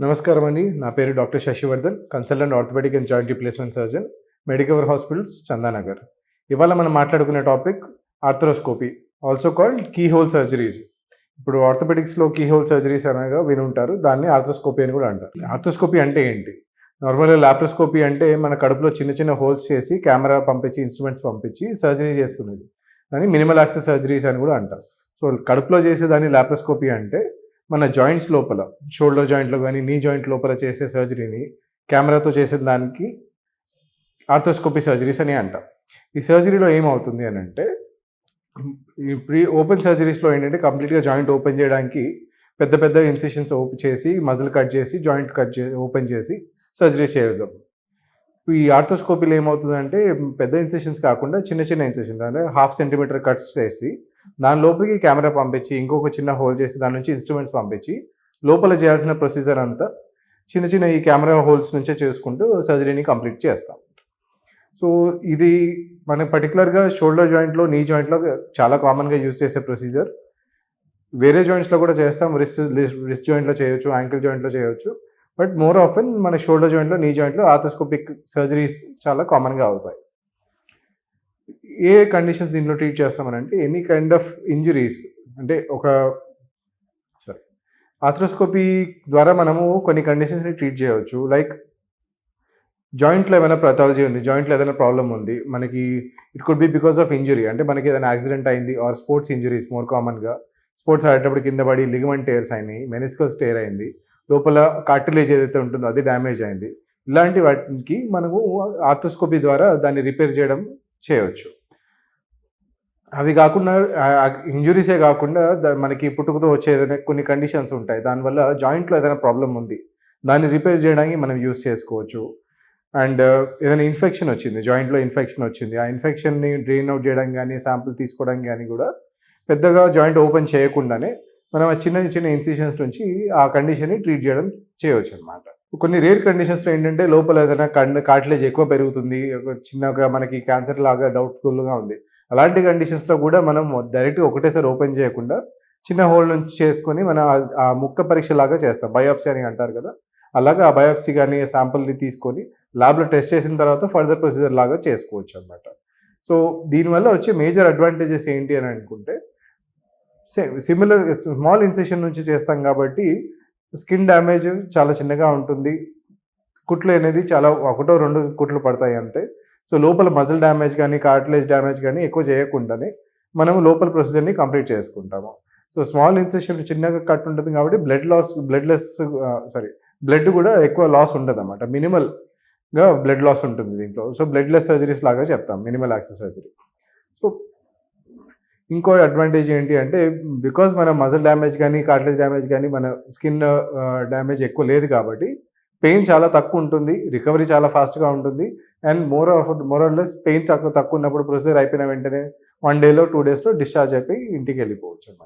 నమస్కారం అండి. నా పేరు doctor Shashivardhan consultant orthopaedic and joint replacement surgeon Medicover hospitals Chandanagar. ఇవాళ మనం మాట్లాడుకునే topic arthroscopy also called key hole surgeries. ఇప్పుడు ఆర్థోపెడిక్స్లో కీ హోల్ సర్జరీస్ అనగా వినుంటారు దాన్ని ఆర్థోస్కోపీ అని కూడా అంటారు. ఆర్థోస్కోపీ అంటే ఏంటి? నార్మల్గా లాప్రోస్కోపీ అంటే మన కడుపులో చిన్న చిన్న హోల్స్ చేసి కెమెరా పంపించి ఇన్స్ట్రుమెంట్స్ పంపించి సర్జరీ చేసుకునేది. దాన్ని మినిమల్ యాక్సెస్ సర్జరీస్ అని కూడా అంటారు. సో కడుపులో చేసే దాన్ని లాప్రోస్కోపీ అంటే మన జాయింట్స్ లోపల షోల్డర్ జాయింట్లో కానీ నీ జాయింట్ లోపల చేసే సర్జరీని కెమెరాతో చేసే దానికి ఆర్థోస్కోపీ సర్జరీస్ అని అంటాం. ఈ సర్జరీలో ఏమవుతుంది అని అంటే ఈ ప్రీ ఓపెన్ సర్జరీస్లో ఏంటంటే కంప్లీట్గా జాయింట్ ఓపెన్ చేయడానికి పెద్ద పెద్ద ఇన్సిషన్స్ ఓపెన్ చేసి మజిల్ కట్ చేసి జాయింట్ కట్ చే ఓపెన్ చేసి సర్జరీ చేయదాం ఈ ఆర్థోస్కోపీలో ఏమవుతుందంటే పెద్ద ఇన్సిషన్స్ కాకుండా చిన్న చిన్న ఇన్సిషన్స్ అంటే హాఫ్ సెంటీమీటర్ కట్స్ చేసి దాని లోపలికి కెమెరా పంపించి ఇంకొక చిన్న హోల్ చేసి దాని నుంచి ఇన్స్ట్రుమెంట్స్ పంపించి లోపల చేయాల్సిన ప్రొసీజర్ అంతా చిన్న చిన్న ఈ కెమెరా హోల్స్ నుంచే చేసుకుంటూ సర్జరీని కంప్లీట్ చేస్తాం. సో ఇది మన పర్టికులర్గా షోల్డర్ జాయింట్లో నీ జాయింట్లో చాలా కామన్గా యూజ్ చేసే ప్రొసీజర్. వేరే జాయింట్స్లో కూడా చేస్తాం రిస్ట్ రిస్ట్ జాయింట్లో చేయొచ్చు యాంకిల్ జాయింట్లో చేయొచ్చు. బట్ మోర్ ఆఫెన్ మన షోల్డర్ జాయింట్లో నీ జాయింట్లో ఆథోస్కోపిక్ సర్జరీస్ చాలా కామన్గా అవుతాయి. ఏ కండిషన్స్ దీంట్లో ట్రీట్ చేస్తామనంటే ఎనీ కైండ్ ఆఫ్ ఇంజురీస్ అంటే ఒక సారీ ఆథ్రోస్కోపీ ద్వారా మనము కొన్ని కండిషన్స్ని ట్రీట్ చేయవచ్చు. లైక్ జాయింట్లో ఏమైనా ప్రతాలజీ ఉంది జాయింట్లో ఏదైనా ప్రాబ్లం ఉంది మనకి it could be because of injury అంటే మనకి ఏదైనా యాక్సిడెంట్ అయింది ఆర్ స్పోర్ట్స్ ఇంజురీస్ మోర్ కామన్గా స్పోర్ట్స్ ఆడేటప్పుడు కింద పడి లిగమెంట్ టేర్స్ అయినాయి మెనిస్కల్స్ టేర్ అయింది లోపల కార్టిలేజ్ ఏదైతే ఉంటుందో అది డ్యామేజ్ అయింది. ఇలాంటి వాటికి మనము ఆర్థోస్కోపీ ద్వారా దాన్ని రిపేర్ చేయడం చేయవచ్చు. అది కాకుండా ఇంజురీసే కాకుండా మనకి పుట్టుకతో వచ్చే ఏదైనా కొన్ని కండిషన్స్ ఉంటాయి. దానివల్ల జాయింట్లో ఏదైనా ప్రాబ్లం ఉంది దాన్ని రిపేర్ చేయడానికి మనం యూస్ చేసుకోవచ్చు. అండ్ uh, ఏదైనా ఇన్ఫెక్షన్ వచ్చింది జాయింట్లో ఇన్ఫెక్షన్ వచ్చింది ఆ ఇన్ఫెక్షన్ని డ్రైన్ అవుట్ చేయడం కానీ శాంపుల్ తీసుకోవడం కానీ కూడా పెద్దగా జాయింట్ ఓపెన్ చేయకుండానే మనం ఆ చిన్న చిన్న ఇన్సిషన్స్ నుంచి ఆ కండిషన్ని ట్రీట్ చేయడం చేయవచ్చు అనమాట కొన్ని రేర్ కండిషన్స్లో ఏంటంటే లోపల ఏదైనా కండ్ కాట్లేజ్ ఎక్కువ పెరుగుతుంది చిన్నగా మనకి క్యాన్సర్ లాగా డౌట్ఫుల్గా ఉంది. అలాంటి కండిషన్స్లో కూడా మనం డైరెక్ట్గా ఒకటేసారి ఓపెన్ చేయకుండా చిన్న హోల్ నుంచి చేసుకొని మనం ఆ- ముక్క పరీక్ష లాగా చేస్తాం. బయోప్సీ అని అంటారు కదా అలాగా ఆ బయోప్సీ కానీ శాంపుల్ని తీసుకొని ల్యాబ్లో టెస్ట్ చేసిన తర్వాత ఫర్దర్ ప్రొసీజర్ లాగా చేసుకోవచ్చు అనమాట సో దీనివల్ల వచ్చే మేజర్ అడ్వాంటేజెస్ ఏంటి అని అనుకుంటే సిమిలర్ స్మాల్ ఇన్సెషన్ నుంచి చేస్తాం కాబట్టి స్కిన్ డ్యామేజ్ చాలా చిన్నగా ఉంటుంది. కుట్లు అనేది చాలా ఒకటో రెండు కుట్లు పడతాయి అంతే. సో లోపల మజిల్ డ్యామేజ్ కానీ కార్టిలేజ్ డ్యామేజ్ కానీ ఎక్కువ చేయకుండానే మనము లోపల ప్రొసీజర్ని కంప్లీట్ చేసుకుంటాము. సో స్మాల్ ఇన్సెషన్ చిన్నగా కట్ ఉంటుంది కాబట్టి blood loss blood less sorry blood కూడా ఎక్కువ లాస్ ఉండదు అనమాట మినిమల్గా బ్లడ్ లాస్ ఉంటుంది దీంట్లో. సో బ్లడ్ లెస్ సర్జరీస్ లాగా చెప్తాం. Minimal access surgery. సో ఇంకో అడ్వాంటేజ్ ఏంటి అంటే బికాజ్ మన మజిల్ డ్యామేజ్ కానీ కార్టిలేజ్ డ్యామేజ్ కానీ మన స్కిన్ డ్యామేజ్ uh, ఎక్కువ లేదు కాబట్టి పెయిన్ చాలా తక్కువ ఉంటుంది రికవరీ చాలా ఫాస్ట్గా ఉంటుంది. And more of more or less pain తక్కువ తక్కువ ఉన్నప్పుడు ప్రొసీజర్ అయిపోయిన వెంటనే వన్ డేలో టూ డేస్లో డిశ్చార్జ్ అయిపోయి ఇంటికి వెళ్ళిపోవచ్చు అన్నమాట.